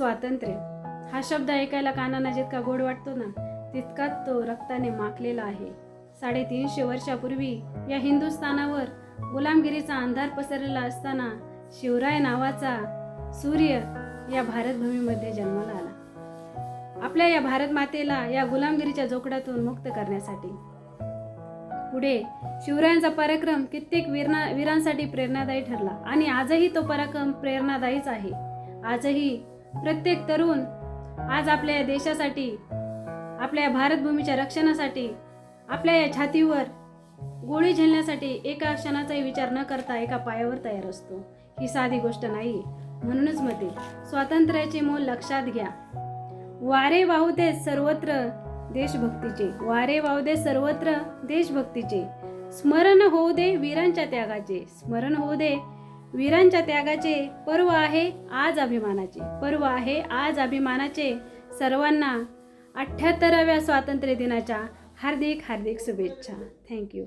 स्वातंत्र्य. हा शब्द ऐकायला कानांना जितका गोड वाटतो ना? तितकाच तो रक्ताने माखलेला आहे. साडेतीनशे वर्षापूर्वी या हिंदुस्थानावर गुलामगिरीचा अंधार पसरलेला असताना शिवराय नावाचा सूर्य या भारतभूमीमध्ये जन्माला आला. आपल्या या भारत मातेला या गुलामगिरीच्या जोकड्यातून मुक्त करण्यासाठी. पुढे शिवरायांचा पराक्रम कित्येक वीरना वीरांसाठी प्रेरणादायी ठरला आणि आजही तो पराक्रम प्रेरणादायीच आहे. आजही प्रत्येक तरुण आज आपल्या या देशासाठी आपल्या या भारतभूमीच्या रक्षणासाठी आपल्या या छातीवर गोळी झेलण्यासाठी एका क्षणाचाही विचार न करता एका पायावर तयार असतो. ही साधी गोष्ट नाही. म्हणूनच मते स्वातंत्र्याचे मोल लक्षात घ्या. वारे वाहू दे सर्वत्र देशभक्तीचे. वारे वाहू दे सर्वत्र देशभक्तीचे. स्मरण होऊ दे वीरांच्या त्यागाचे. स्मरण होऊ दे वीरांच्या त्यागाचे पर्व आहे आज अभिमानाचे. पर्व आहे आज अभिमानाचे. सर्वांना अठ्ठ्याहत्तराव्या स्वातंत्र्य दिनाच्या हार्दिक हार्दिक शुभेच्छा. थँक्यू